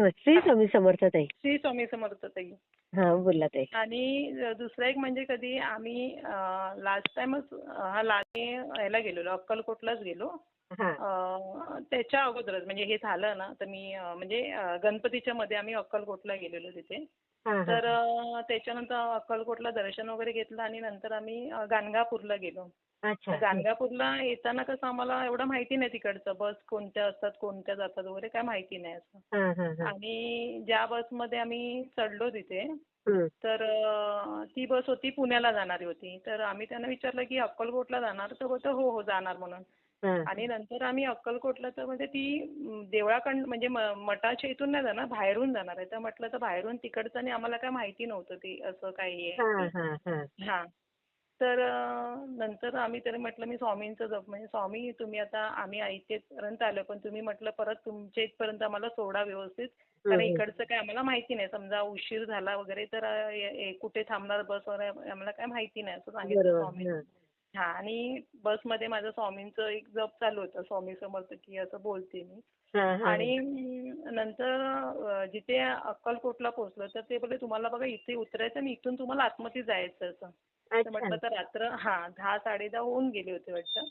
श्री स्वामी समर्थ ताई. श्री स्वामी समर्थ ताई. हा बोला ताई. आणि दुसरं एक म्हणजे कधी आम्ही लास्ट टाइमच हा ह्याला गेलेलो अक्कलकोटलाच गेलो. अं, त्याच्या अगोदरच म्हणजे हे झालं ना तर मी म्हणजे गणपतीच्या मध्ये आम्ही अक्कलकोटला गेलेलो तिथे. तर त्याच्यानंतर अक्कलकोटला दर्शन वगैरे घेतलं आणि नंतर आम्ही गाणगापूरला गेलो. गाणगापूरला येताना कसं आम्हाला एवढं माहिती नाही तिकडचं. बस कोणत्या असतात कोणत्या जातात वगैरे काय माहिती नाही असं. आणि ज्या बसमध्ये आम्ही चढलो तिथे. तर ती बस होती पुण्याला जाणारी होती. तर आम्ही त्यांना विचारलं की अक्कलकोटला जाणार? तर बोलतो हो हो जाणार म्हणून. आणि नंतर आम्ही अक्कलकोटला तर म्हणजे ती देवळाकडं म्हणजे मठाच्या इथून नाही जाणार बाहेरून जाणार आहे. तर म्हटलं तर बाहेरून तिकडचं आणि आम्हाला काय माहिती नव्हतं ती असं काही आहे. हा. तर नंतर आम्ही तरी म्हटलं मी स्वामींचं जप म्हणजे स्वामी तुम्ही आता आम्ही इथेपर्यंत आलो पण तुम्ही म्हटलं परत तुमच्या इथपर्यंत आम्हाला सोडा व्यवस्थित कारण. इकडचं काय आम्हाला माहिती नाही समजा उशीर झाला वगैरे तर कुठे थांबणार बस वगैरे आम्हाला काय माहिती नाही असं सांगितलं बरोबर स्वामी हा. आणि बसमध्ये माझं स्वामींचं एक जप चालू होतं स्वामी समर्थ की असं बोलते मी. आणि नंतर जिथे अक्कलकोटला पोहोचलो तर ते बोलले तुम्हाला बघा इथे उतरायचं आणि इथून तुम्हाला आतमध्ये जायचं असं तर म्हटलं तर रात्र हा दहा साडे दहा होऊन गेले होते वाटतं.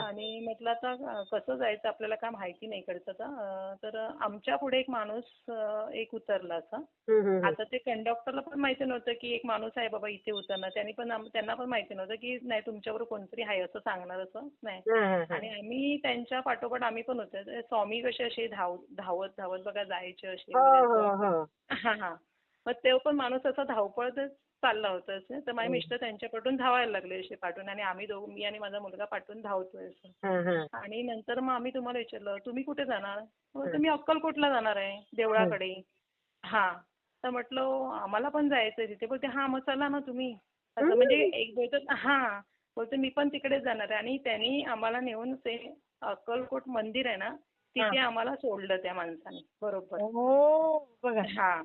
आणि म्हटलं आता कसं जायचं आपल्याला काय माहिती नाही इकडचं तर तर आमच्या पुढे एक माणूस एक उतरला असा. आता ते कंडक्टरला पण माहिती नव्हतं की एक माणूस आहे बाबा इथे उतरणार त्यांनी पण त्यांना पण माहिती नव्हतं की नाही तुमच्याबरोबर कोणतरी आहे असं सांगणार असं नाही. आणि आम्ही त्यांच्या पाठोपाठ आम्ही पण होतो स्वामी कसे असे धाव धावत धावत बघा जायचे असे हो हो. हो हा हा मग तो पण माणूस असा धावपळतच चालला होता असे. तर माझे मिस्टर त्यांच्या पाठून धावायला लागले असे पाठून आणि आम्ही दोघं मी आणि माझा मुलगा पाठून धावतोय असं. आणि नंतर मग आम्ही तुम्हाला विचारलं तुम्ही कुठे जाणार? तर मी अक्कलकोटला जाणार आहे देवळाकडे. हा. तर म्हटलं आम्हाला पण जायचंय तिथे. बोलते हा मग चला ना तुम्ही. असं म्हणजे एक बोलतो हा. बोलतो मी पण तिकडेच जाणार आहे. आणि त्यांनी आम्हाला नेऊन ते अक्कलकोट मंदिर आहे ना तिथे आम्हाला सोडलं त्या माणसाने. बरोबर. हा.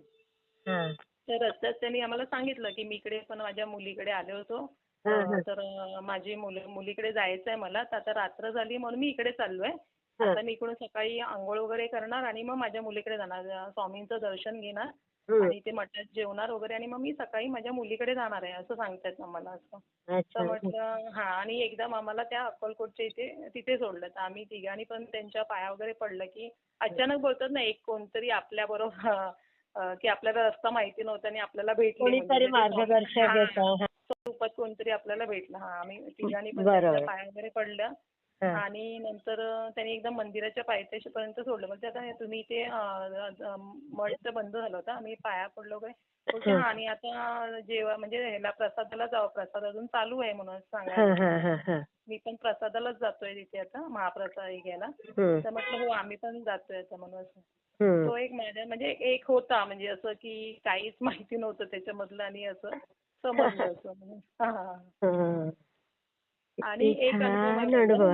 तर रस्त्यात त्यांनी आम्हाला सांगितलं की मी इकडे पण माझ्या मुलीकडे आले होतो. तर माझी मुल मुलीकडे जायचं आहे मला. तर आता रात्र झाली म्हणून मी इकडे चाललोय. आता मी इकडून सकाळी आंघोळ वगैरे करणार आणि मग माझ्या मुलीकडे जाणार. स्वामींचं दर्शन घेणार. आणि ते मठात जेवणार वगैरे आणि मग मी सकाळी माझ्या मुलीकडे जाणार आहे असं सांगतायत आम्हाला असं. तर म्हटलं हा आणि एकदम आम्हाला त्या अक्कलकोटच्या इथे तिथे सोडलं. तर आम्ही तिघांनी पण त्यांच्या पाया वगैरे पडलं की अचानक बोलतात ना एक कोणतरी आपल्या बरोबर की आपल्याला रस्ता माहिती नव्हता आणि आपल्याला भेटले म्हणजे कोणीतरी ते स्वामी- मार्गदर्शक हा, येतं हा. स्वरूपात कोणतरी आपल्याला भेटलं हा आम्ही तिघांनी पण पाया वगैरे पडलं. आणि नंतर त्यांनी एकदम मंदिराच्या पायथ्याशीपर्यंत सोडलं म्हणजे आता तुम्ही अं, मठ बंद झालं होतं आम्ही पाया पडलो. हा आणि आता जेव्हा म्हणजे ह्याला प्रसादाला जाऊ प्रसाद अजून चालू आहे म्हणून हा, सांगायला हा, हा, हा. मी पण प्रसादालाच जातोय तिथे आता महाप्रसाद हे घ्यायला तर म्हटलं हो आम्ही पण जातोय आता म्हणून. तो एक माझ्या म्हणजे एक होता म्हणजे असं की काहीच माहिती नव्हतं त्याच्यामधलं आणि असं समजलं असं म्हणून हा, हा, हा. हा. आणि एक अनुभव.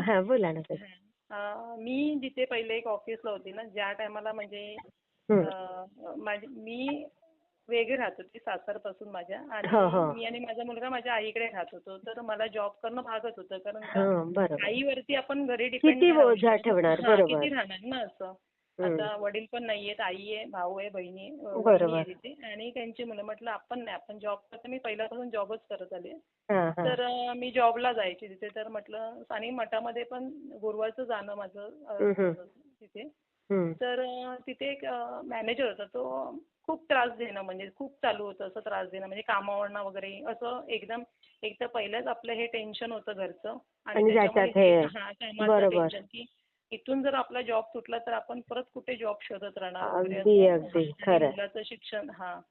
हा मी जिथे पहिले एक ऑफिसला होती ना ज्या टायमाला म्हणजे मी वेगळे राहत होते सासरपासून माझ्या. आणि मी आणि माझा मुलगा माझ्या आईकडे राहत होतो. तर मला जॉब करणं भागच होतं. कारण आईवरती आपण घरी डिपेंड किती राहणार ना असं. आता वडील पण नाहीयेत आई आहे भाऊ आहे बहिणी आहे, आणि त्यांची मुलं म्हटलं आपण नाही आपण जॉब करतो. मी पहिल्यापासून जॉबच करत आले. तर मी जॉबला जायची तिथे. तर म्हटलं आणि मठामध्ये पण गुरुवारचं जाणं माझं. तिथे. तर तिथे एक मॅनेजर होता तो खूप त्रास देणं म्हणजे खूप चालू होतं असं त्रास देणं म्हणजे कामावरनं वगैरे असं एकदम एक तर पहिलंच आपलं हे टेन्शन होतं घरचं आणि. टेन्शन की इथून जर आपला जॉब तुटला तर आपण परत कुठे जॉब शोधत राहणार. मुलाचं शिक्षण हा.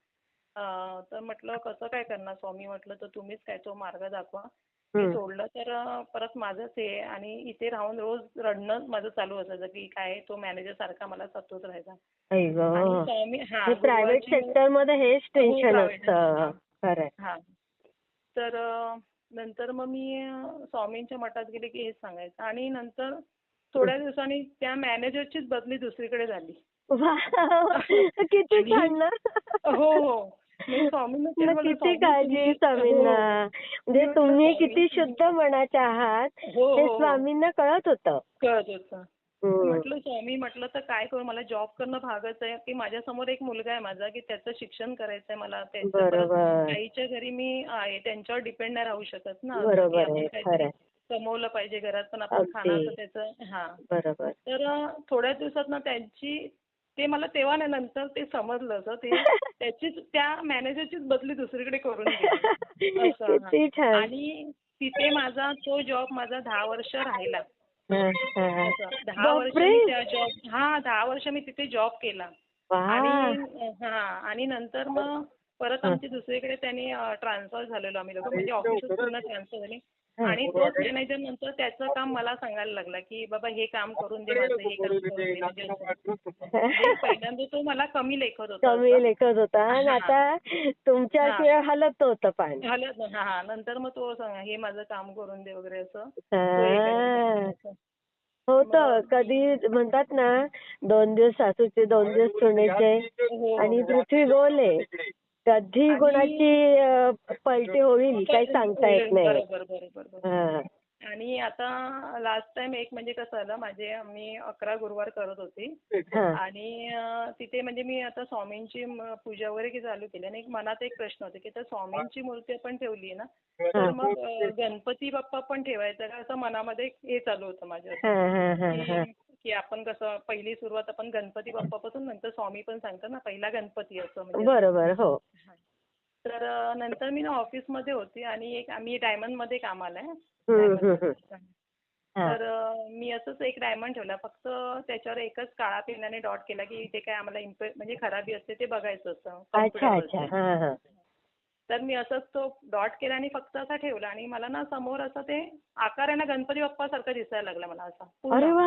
तर म्हटलं कसं काय करणार? स्वामी म्हटलं तर तुम्हीच काय तो मार्ग दाखवा. मी. सोडलं तर परत माझंच हे आहे आणि इथे राहून रोज रडणं माझं चालू असायचं की काय तो मॅनेजर सारखा मला सतवत राहायचा. हा प्रायव्हेट गुरुवारची- सेक्टरमध्ये हेच टेन्शन private असतं. खरंय हा. तर नंतर मग मी स्वामींच्या मठात गेले की हेच सांगायचं. आणि नंतर थोड्या दिवसांनी त्या मॅनेजरचीच बदली दुसरीकडे झाली. किती आणि- छान ना. हो हो. मग बोलले, किती काळजी तुम्ही- स्वामींना? म्हणजे मी तुम्ही किती शुद्ध मनाचे आहात हो, हे हो, हो. स्वामींना कळत होतं. कळत होतं. म्हटलं स्वामी म्हटलं तर काय करू? मला जॉब करणं भागच आहे की माझ्यासमोर एक मुलगा आहे माझा की त्याचं शिक्षण करायचंय मला त्याचं आईच्या घरी मी आहे त्यांच्यावर डिपेंड नाही राहू शकत ना. आपण आहे, काहीतरी. कमवलं पाहिजे घरात पण आपण अगदी. खाण्याचं त्याचं हा. बरोबर. तर थोड्या दिवसात ना त्यांची ते मला तेव्हा नाही नंतर ते समजलं असं ते त्याचीच त्या मॅनेजरचीच बदली दुसरीकडे करून असं, आणि तिथे माझा तो जॉब माझा दहा वर्ष राहिला. दहा वर्ष मी त्या जॉब हा दहा वर्ष मी तिथे जॉब केला. आणि हा आणि नंतर मग परत आमची दुसरीकडे त्यांनी ट्रान्सफर झालेलो आम्ही लोक म्हणजे ऑफिस पूर्ण ट्रान्सफर झाले. आणि तोच मॅनेजर नंतर त्याचं काम मला सांगायला लागला की बाबा हे काम करून दे माझं हे काम करून दे म्हणजे असं. पहिल्यांदा तो मला कमी लेखत होता. कमी. लेखत होता. आणि हा. आता तुमच्याशिवाय हलत होतं पाणी. झालं ना, हा हा. नंतर मग तो सांगा हे माझं काम करून दे वगैरे असं. तो हा. होत. कधी म्हणतात ना दोन दिवस सासूचे दोन दिवस सुनेचे हो, आणि हो. पृथ्वी गोल आहे कधी कोणाची पलटी होईल काही सांगता येत नाही. बरोबर बरोबर बरोबर. आणि आता लास्ट टाइम एक म्हणजे कसं झालं माझे मी अकरा गुरुवार करत होते. आणि तिथे म्हणजे मी आता स्वामींची पूजा वगैरे की चालू केली. आणि एक मनात एक प्रश्न होता की तर स्वामींची मूर्ती आपण ठेवली ना तर मग गणपती बाप्पा पण ठेवायचा का? असं मनामध्ये हे चालू होतं माझ्या. की आपण कसं पहिली सुरुवात आपण गणपती बाप्पापासून नंतर स्वामी पण सांगतात ना पहिला गणपती असं म्हणजे बरोबर हो. तर नंतर मी ना ऑफिसमध्ये होती आणि एक आम्ही डायमंडमध्ये कामाला आहे. हम्म, हम्म, हम्म. हा. तर मी असंच एक डायमंड ठेवला. फक्त त्याच्यावर एकच काळा पेनाने डॉट केला की इथे काय आम्हाला म्हणजे खराबी असते ते बघायचं असतं. अच्छा हा हा. तर मी असंच तो डॉट केला आणि फक्त असा ठेवला आणि मला ना समोर असं ते आकार आहे ना गणपती बाप्पासारखं दिसायला लागला मला असा पूर्ण. अरे वा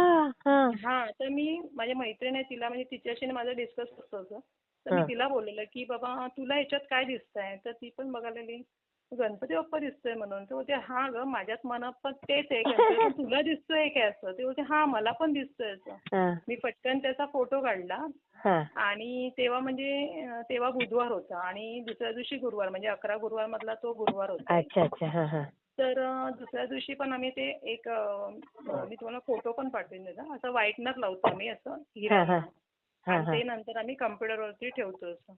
हा हा तर मी माझ्या मैत्रीण आहे तिला म्हणजे तिच्याशी माझं डिस्कस होतं होतं. तर. मी तिला बोललेलं की बाबा तुला ह्याच्यात काय दिसतंय तर ती पण बघायला लागली गणपती बाप्पा दिसतोय म्हणून. ते बोलते हा ग माझ्यात मनात पण तेच आहे गणपती तुला दिसतोय काय असं? ते बोलते हा मला पण दिसतोय असं. मी पटकन त्याचा फोटो काढला. आणि तेव्हा म्हणजे तेव्हा बुधवार होता. आणि दुसऱ्या दिवशी गुरुवार म्हणजे अकरा गुरुवार मधला तो गुरुवार होता. अच्छा अच्छा. हा हा. तर दुसऱ्या दिवशी पण आम्ही ते एक मी तुम्हाला फोटो पण पाठवून देतो असं व्हाईटनर लावतो आम्ही असं हिरा आणि ते नंतर आम्ही कम्प्युटरवरती ठेवतो असं.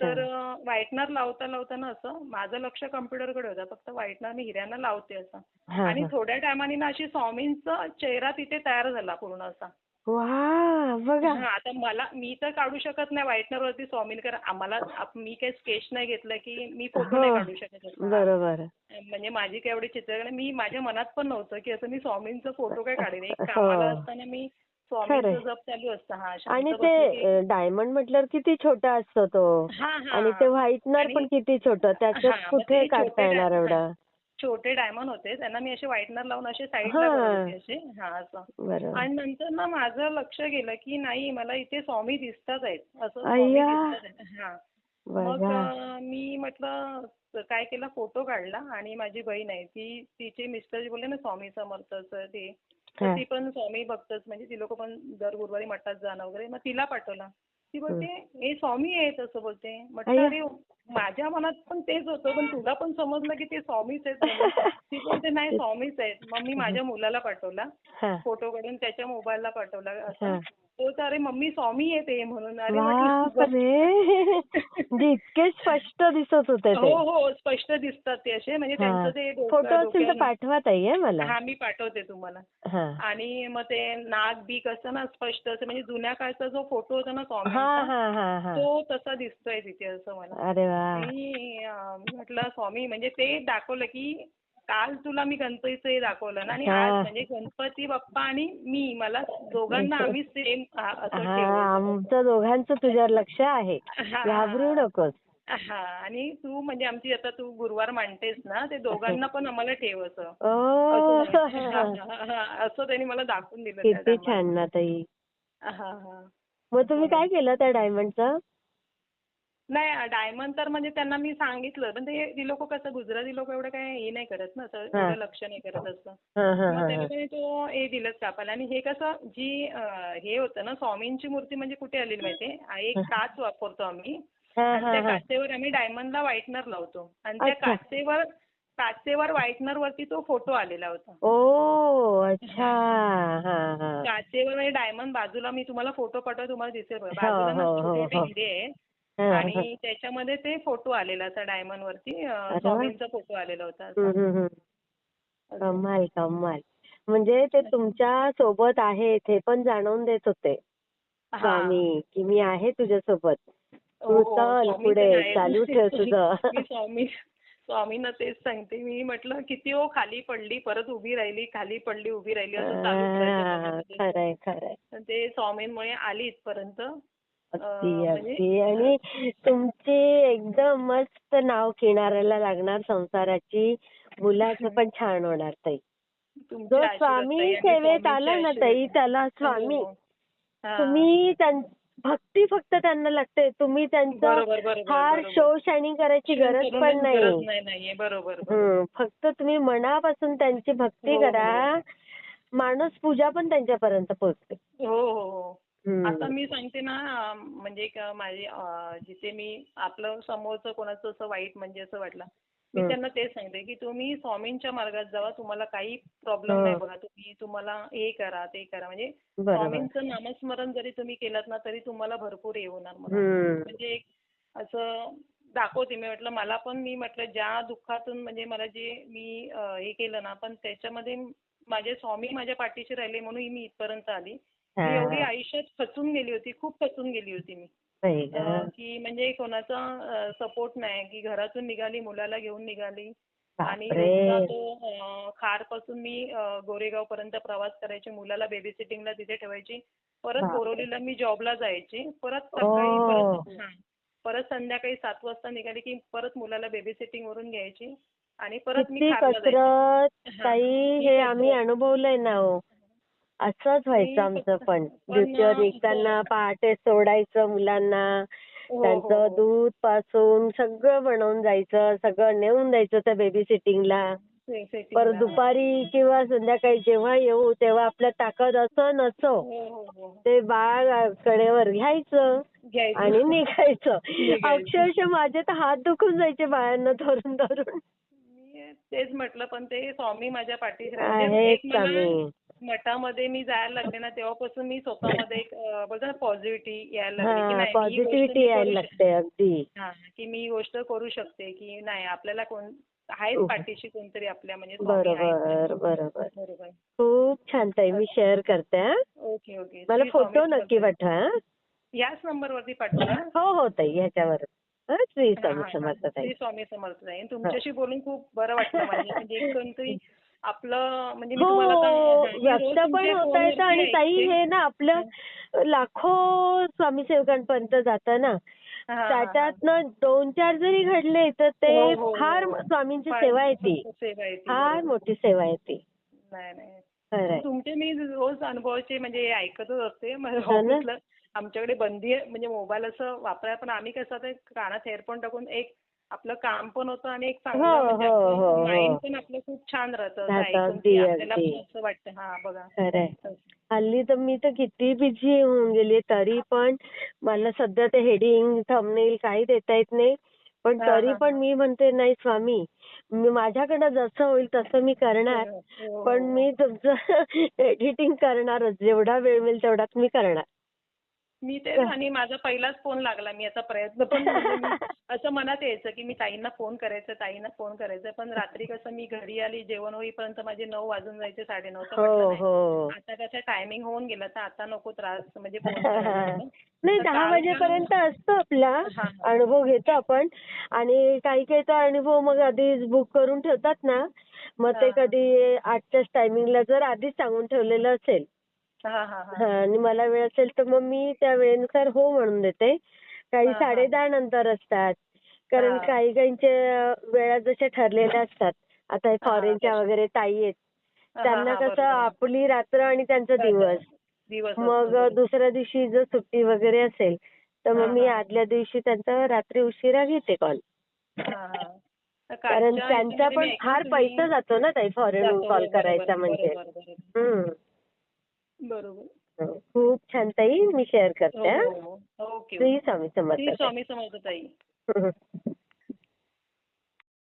तर व्हाईटनर लावता लावताना असं माझं लक्ष कम्प्युटरकडे होतं फक्त व्हाईटनर मी हिऱ्यानं लावते असं. आणि थोड्या टायमाने ना अशी स्वामींचा चेहरा तिथे तयार झाला पूर्ण असा. हा आता मला मी तर काढू शकत नाही व्हाईटनर वरती स्वामीन कारण आम्हाला मी काही स्केच नाही घेतलं की मी फोटो नाही हो. काढू शकत म्हणजे माझी काय एवढी चित्र मी माझ्या मनात पण नव्हतं की असं मी स्वामींचा फोटो काय काढेन. एक हो. कामाला असताना मी आणि ते डायमंड म्हटल्यावर किती छोटा असतो तो. हा हा. आणि ते व्हाईटनर पण किती छोटं त्याच्यात कुठे काढता येणार एवढं? छोटे डायमंड होते. त्यांना मी असे व्हाईटनर लावून असे साईडला हा. असे. हा आणि नंतर ना माझं लक्ष गेलं की नाही मला इथे स्वामी दिसतात आहेत. असं स्वामी. दिसतात आहेत. हा. मग मी म्हटलं काय केलं? फोटो काढला. आणि माझी बहीण आहे ती तिचे मिस्टर जे बोलले ना स्वामी समर्थचं ते तर. ती पण स्वामी भक्तच म्हणजे ती लोक पण दर गुरुवारी मठात जाणं वगैरे मग तिला पाठवला. ती बोलते हे स्वामी आहेत असं बोलते. म्हटलं. अरे माझ्या मनात पण तेच होतं पण तुला पण समजलं की ते स्वामीच आहेत. ती बोलते नाही स्वामीच आहेत. मग मी माझ्या मुलाला पाठवला. फोटो काढून त्याच्या मोबाईलला पाठवला. हा. असं तो तर अरे मम्मी स्वामी आहे ते म्हणून म्हणजे इतके स्पष्ट दिसत होते ते. हो हो स्पष्ट दिसतात ते असे. म्हणजे. त्यांचं ते फोटो असेल तर पाठवा ताई हं मला. हा मी पाठवते तुम्हाला. आणि मग ते नाक बीक असतं ना स्पष्ट असं म्हणजे जुन्या काळचा जो फोटो होता ना स्वामींचा हा तो तसा दिसतोय तिथे असं मला. अरे वा. म्हटलं स्वामी म्हणजे ते दाखवलं की काल तुला मी गणपतीचं हे दाखवलं ना आणि हा. आज म्हणजे गणपती बाप्पा आणि मी मला दोघांना आम्ही सेम हा आमचं दोघांचं तुझ्यावर लक्ष आहे. हा. घाबरू नकोस. हा आणि तू म्हणजे आमची आता तू गुरुवार मांडतेस ना ते दोघांना पण आम्हाला ठेव असं. असं हा, हा, हा, त्यांनी मला दाखवून दिलं किती. छान ना ताई. हा हा. मग तुम्ही काय केलं त्या डायमंडचं नाही डायमंड तर म्हणजे त्यांना मी सांगितलं. पण ते ती लोक कसं गुजराती लोक एवढं काय हे नाही करत ना असं हा. एवढं लक्ष नाही करत असं. मग त्या. लोकांनी तो हे दिलंच कापायला. आणि हे कसं जी हे होतं ना स्वामींची मूर्ती म्हणजे कुठे आलेली माहितीये एक काच वापरतो आम्ही. आणि त्या काचेवर आम्ही डायमंडला व्हाईटनर लावतो. आणि त्या. काचेवर काचेवर व्हाईटनर वरती तो फोटो आलेला होता. ओ अच्छा. काचेवर म्हणजे डायमंड बाजूला मी तुम्हाला फोटो पाठवतो तुम्हाला दिसेल बघा. हो, बाजूला ना हो, हो, छोटे आहे. आणि त्याच्यामध्ये ते फोटो आलेला असा डायमंड वरती. स्वामींचा फोटो आलेला होता. कमाल कमाल. म्हणजे ते तुमच्यासोबत आहेत हे पण जाणवून देत होते. हा. स्वामी की मी आहे तुझ्या सोबत. हो, तू हो, चल स्वामी पुढे. चालू ठेव तुझं. स्वामींना तेच सांगते. मी म्हटलं किती हो खाली पडली परत उभी राहिली खाली पडली उभी राहिली असं हा. खरंय खरंय. ते स्वामींमुळे आली इथपर्यंत अगदी म्हणजे- अगदी आणि तुमची एकदम मस्त नाव किनाऱ्याला लागणार संसाराची मुलाचं पण छान होणार ताई जो स्वामी सेवेत आला ना. ताई त्याला स्वामी हो, हो. हा. तुम्ही भक्ती फक्त त्यांना लागते तुम्ही त्यांचं फार. शो शायनिंग करायची गरज पण नाही फक्त तुम्ही मनापासून त्यांची भक्ती हो. करा माणूस पूजा पण त्यांच्यापर्यंत पोहोचते. आता मी सांगते ना म्हणजे माझे जिथे मी आपलं समोरचं कोणाचं असं वाईट म्हणजे असं वाटलं मी. त्यांना तेच सांगते की तुम्ही स्वामींच्या मार्गात जावा तुम्हाला काही प्रॉब्लेम. नाही बघा तुम्ही तुम्हाला हे करा ते करा म्हणजे स्वामींचं नामस्मरण जरी तुम्ही केलं ना तरी तुम्हाला भरपूर हे होणार. म्हणजे एक असं दाखवते मी म्हटलं मला पण मी म्हटलं ज्या दुःखातून म्हणजे मला जे मी हे केलं ना पण त्याच्यामध्ये माझे स्वामी माझ्या पाठीशी राहिले म्हणून मी इथपर्यंत आली मी. एवढी आयुष्यात खचून गेली होती खूप खचून गेली होती मी की म्हणजे कोणाचा सपोर्ट नाही की घरातून निघाली मुलाला घेऊन निघाली आणि तो खारपासून मी गोरेगाव पर्यंत प्रवास करायचे मुलाला बेबी सिटिंगला तिथे ठेवायची परत. बोरवलीला मी जॉबला जायची परत सकाळी. परत संध्याकाळी सात वाजता निघाली की परत मुलाला बेबी सिटिंग वरून घ्यायची आणि परत मी हां. ताई हे. आम्ही अनुभवलंय ना हो असंच व्हायचं आमचं पण. ड्युटीवर निघताना इथं- पहाटे सोडायचं मुलांना. हो, त्यांचं हो. दूधपासून सगळं बनवून जायचं सगळं नेऊन द्यायचं त्या बेबी सिटिंगला परत. दुपारी किंवा संध्याकाळी जेव्हा येऊ तेव्हा आपल्या ताकद असो नसो हो हो हो. ते बाळ कडेवर घ्यायचं. आणि निघायचं. अक्षरशः माझे तर हात दुखून जायचे बाळांना धरून धरून. तेच म्हटलं पण ते स्वामी माझ्या पाठीशी आहेत मला स्वामी. मठामध्ये मी जायला लागले ना तेव्हापासून मी स्वतःमध्ये एक बोलतो ना पॉझिटिव्हिटी यायला लागली की नाही मी गोष्ट पॉझिटिव्हिटी यायला करू लागते अगदी हा, की मी ही गोष्ट करू शकते की नाही आपल्याला कोण आहेत उभं. पाठीशी कोणतरी आपल्या म्हणजे. बरोबर बरोबर बरोबर खूप छान ताई मी शेअर करते. ओके ओके मला फोटो नक्की. पाठवा. याच नंबरवरती पाठवा हो हो ताई ह्याच्यावर श्री स्वामी समर्थ. ताई श्री स्वामी समर्थ ताई तुमच्याशी बोलून खूप बरं वाटलं म्हणजे एक कोणतरी आपलं म्हणजे मी तुम्हाला हो पण होता येतं आणि ताई. हे ना आपलं लाखो स्वामी सेवकांपर्यंत जातं ना. त्याच्यातनं दोन चार जरी घडले तर ते हो, हो. फार स्वामींची सेवा आहे ती फार. मोठी सेवा आहे ती नाही. नाही खरंय तुमचे मी रोज अनुभवाचे म्हणजे ऐकतच असते. आमच्याकडे बंदी आहे. म्हणजे मोबाईल असं वापरायला पण आम्ही कसं कानात हेडफोन टाकून एक आपलं काम पण होतं आणि एक चांगलं हो, म्हणजे हो, हो. माइंड पण आपलं खूप छान राहतं आपल्याला. पण असं वाटतं हा बघा खरंय हल्ली तर मी तर किती बिझी होऊन गेली तरी पण मला सध्या ते हेडिंग थंबनेल काही देता येत नाही पण तरी पण. मी म्हणते नाही स्वामी मी माझ्याकडनं जसं होईल तसं मी करणार पण. मी तुमचं एडिटिंग करणारच जेवढा वेळ मिळेल तेवढाच मी करणार मी तेच आणि माझा पहिलाच फोन लागला मी आता प्रयत्न पण असं मनात यायचं की मी ताईंना फोन करायचं ताईंना फोन करायचं पण रात्री कसं मी घरी आली जेवण होईपर्यंत माझे नऊ वाजून जायचे साडेनऊ तर हो म्हटलं नाही. हो आता कसं टायमिंग होऊन गेला तर आता नको त्रास म्हणजे फोन करायला म्हणून. नाही दहा वाजेपर्यंत असतो आपला. अनुभव घेतो आपण आणि काही काही तर अनुभव मग आधीच बुक करून ठेवतात ना मग ते. कधी आजच्याच टायमिंगला जर आधीच सांगून ठेवलेलं असेल आणि मला वेळ असेल तर मग मी त्या वेळेनुसार हो म्हणून देते काही हा, हा. साडे दहा नंतर असतात कारण हा. काही काहींचे वेळा जशा ठरलेल्या असतात आता हे हा, फॉरेनच्या. वगैरे ताई आहेत हा, त्यांना हा, कसं. आपली रात्र आणि त्यांचा दिवस मग. दुसऱ्या दिवशी जर सुट्टी वगैरे असेल तर हा, मग मी हा. आदल्या दिवशी त्यांचा रात्री उशिरा घेते कॉल हा, हा. कारण त्यांचा पण फार पैसा जातो ना ताई फॉरेनहून जातो, कॉल करायचा म्हणजे बरोबर, बरोबर. हम्म. बरोबर खूप छान ताई मी शेअर करते हा. हो, हो, श्री स्वामी समर्थ ताई.